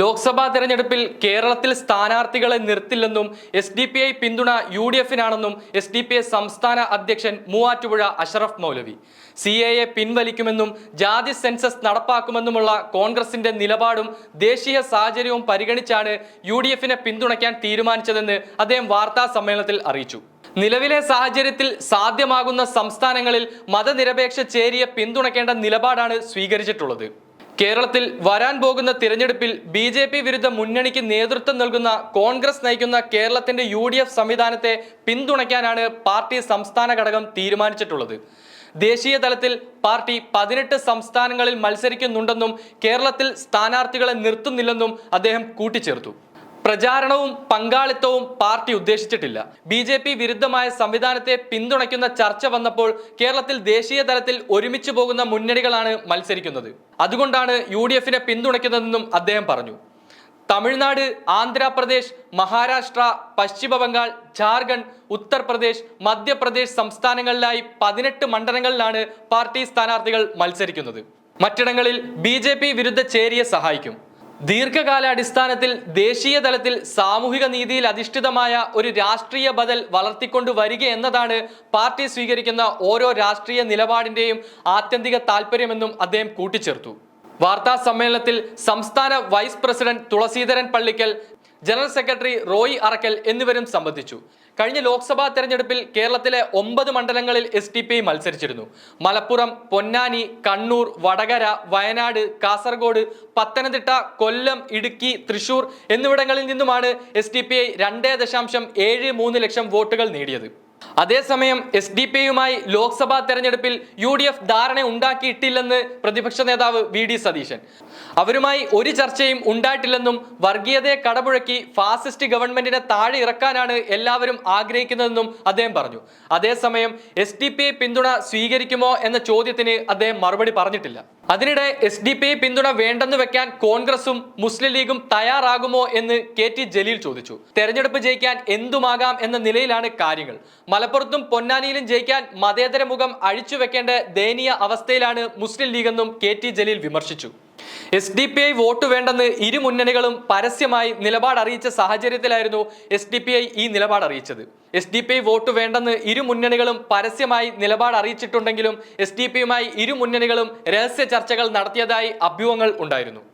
ലോക്സഭാ തെരഞ്ഞെടുപ്പിൽ കേരളത്തിൽ സ്ഥാനാർത്ഥികളെ നിർത്തില്ലെന്നും എസ് ഡി പി ഐ പിന്തുണ യു ഡി എഫിനാണെന്നും എസ് ഡി പി ഐ സംസ്ഥാന അധ്യക്ഷൻ Muvattupuzha Ashraf Moulavi. C A A പിൻവലിക്കുമെന്നും ജാതി സെൻസസ് നടപ്പാക്കുമെന്നുമുള്ള കോൺഗ്രസിന്റെ നിലപാടും ദേശീയ സാഹചര്യവും പരിഗണിച്ചാണ് യു ഡി എഫിനെ പിന്തുണയ്ക്കാൻ തീരുമാനിച്ചതെന്ന് അദ്ദേഹം വാർത്താ സമ്മേളനത്തിൽ അറിയിച്ചു. നിലവിലെ സാഹചര്യത്തിൽ സാധ്യമാകുന്ന സംസ്ഥാനങ്ങളിൽ മതനിരപേക്ഷ ചേരിയെ പിന്തുണയ്ക്കേണ്ട നിലപാടാണ് സ്വീകരിച്ചിട്ടുള്ളത്. കേരളത്തിൽ വരാൻ പോകുന്ന തിരഞ്ഞെടുപ്പിൽ ബി ജെ പി വിരുദ്ധ മുന്നണിക്ക് നേതൃത്വം നൽകുന്ന കോൺഗ്രസ് നയിക്കുന്ന കേരളത്തിന്റെ യു ഡി എഫ് സംവിധാനത്തെ പിന്തുണയ്ക്കാനാണ് പാർട്ടി സംസ്ഥാന ഘടകം തീരുമാനിച്ചിട്ടുള്ളത്. ദേശീയ തലത്തിൽ പാർട്ടി പതിനെട്ട് സംസ്ഥാനങ്ങളിൽ മത്സരിക്കുന്നുണ്ടെന്നും കേരളത്തിൽ സ്ഥാനാർത്ഥികളെ നിർത്തുന്നില്ലെന്നും അദ്ദേഹം കൂട്ടിച്ചേർത്തു. പ്രചാരണവും പങ്കാളിത്തവും പാർട്ടി ഉദ്ദേശിച്ചിട്ടില്ല. ബി ജെ പി വിരുദ്ധമായ സംവിധാനത്തെ പിന്തുണയ്ക്കുന്ന ചർച്ച വന്നപ്പോൾ കേരളത്തിൽ ദേശീയ തലത്തിൽ ഒരുമിച്ച് പോകുന്ന മുന്നണികളാണ് മത്സരിക്കുന്നത്. അതുകൊണ്ടാണ് യു ഡി എഫിനെ പിന്തുണയ്ക്കുന്നതെന്നും അദ്ദേഹം പറഞ്ഞു. തമിഴ്നാട് ആന്ധ്രാപ്രദേശ് മഹാരാഷ്ട്ര പശ്ചിമ ബംഗാൾ ജാർഖണ്ഡ് ഉത്തർപ്രദേശ് മധ്യപ്രദേശ് സംസ്ഥാനങ്ങളിലായി പതിനെട്ട് മണ്ഡലങ്ങളിലാണ് പാർട്ടി സ്ഥാനാർത്ഥികൾ മത്സരിക്കുന്നത്. മറ്റിടങ്ങളിൽ ബി വിരുദ്ധ ചേരിയെ സഹായിക്കും. ദീർഘകാല അടിസ്ഥാനത്തിൽ ദേശീയ തലത്തിൽ സാമൂഹിക നീതിയിൽ അധിഷ്ഠിതമായ ഒരു രാഷ്ട്രീയ ബദൽ വളർത്തിക്കൊണ്ടു വരിക എന്നതാണ് പാർട്ടി സ്വീകരിക്കുന്ന ഓരോ രാഷ്ട്രീയ നിലപാടിന്റെയും ആത്യന്തിക താല്പര്യമെന്നും അദ്ദേഹം കൂട്ടിച്ചേർത്തു. വാർത്താ സമ്മേളനത്തിൽ സംസ്ഥാന vice president Thulasidharan Pallikkal general secretary Roy Arakkal എന്നിവരും സംബന്ധിച്ചു. കഴിഞ്ഞ ലോക്സഭാ തെരഞ്ഞെടുപ്പിൽ കേരളത്തിലെ ഒമ്പത് മണ്ഡലങ്ങളിൽ എസ് ടി പി മത്സരിച്ചിരുന്നു. മലപ്പുറം പൊന്നാനി കണ്ണൂർ വടകര വയനാട് കാസർഗോഡ് പത്തനംതിട്ട കൊല്ലം ഇടുക്കി തൃശൂർ എന്നിവിടങ്ങളിൽ നിന്നുമാണ് എസ് ഡി പി ഐ ദശാംശം ഏഴ് മൂന്ന് ലക്ഷം വോട്ടുകൾ നേടിയത്. അതേസമയം എസ് ഡി പി യുമായി ലോക്സഭാ തെരഞ്ഞെടുപ്പിൽ യു ഡി എഫ് ധാരണ ഉണ്ടാക്കിയിട്ടില്ലെന്ന് പ്രതിപക്ഷ നേതാവ് വി ഡി സതീശൻ. അവരുമായി ഒരു ചർച്ചയും ഉണ്ടായിട്ടില്ലെന്നും വർഗീയതയെ കടപുഴക്കി ഫാസിസ്റ്റ് ഗവൺമെന്റിനെ താഴെ ഇറക്കാനാണ് എല്ലാവരും ആഗ്രഹിക്കുന്നതെന്നും അദ്ദേഹം പറഞ്ഞു. അതേസമയം എസ് ഡി പി പിന്തുണ സ്വീകരിക്കുമോ എന്ന ചോദ്യത്തിന് അദ്ദേഹം മറുപടി പറഞ്ഞിട്ടില്ല. അതിനിടെ എസ് ഡി പി പിന്തുണ വേണ്ടെന്ന് വെക്കാൻ കോൺഗ്രസും മുസ്ലിം ലീഗും തയ്യാറാകുമോ എന്ന് കെ ടി ജലീൽ ചോദിച്ചു. തെരഞ്ഞെടുപ്പ് ജയിക്കാൻ എന്തുമാകാം എന്ന നിലയിലാണ് കാര്യങ്ങൾ. മലപ്പുറത്തും പൊന്നാനിയിലും ജയിക്കാൻ മതേതര മുഖം അഴിച്ചു വെക്കേണ്ട ദയനീയ അവസ്ഥയിലാണ് മുസ്ലിം ലീഗെന്നും കെ ടി ജലീൽ വിമർശിച്ചു. S D P I vote വേണ്ടെന്ന് ഇരു മുന്നണികളും പരസ്യമായി നിലപാട് അറിയിച്ച സാഹചര്യത്തിലായിരുന്നു എസ് ഡി പി ഐ ഈ നിലപാട് അറിയിച്ചത്. S D P I vote വേണ്ടെന്ന് ഇരു മുന്നണികളും പരസ്യമായി നിലപാട് അറിയിച്ചിട്ടുണ്ടെങ്കിലും എസ് ഡി പിയുമായി ഇരു മുന്നണികളും രഹസ്യ ചർച്ചകൾ നടത്തിയതായി അഭ്യൂഹങ്ങൾ ഉണ്ടായിരുന്നു.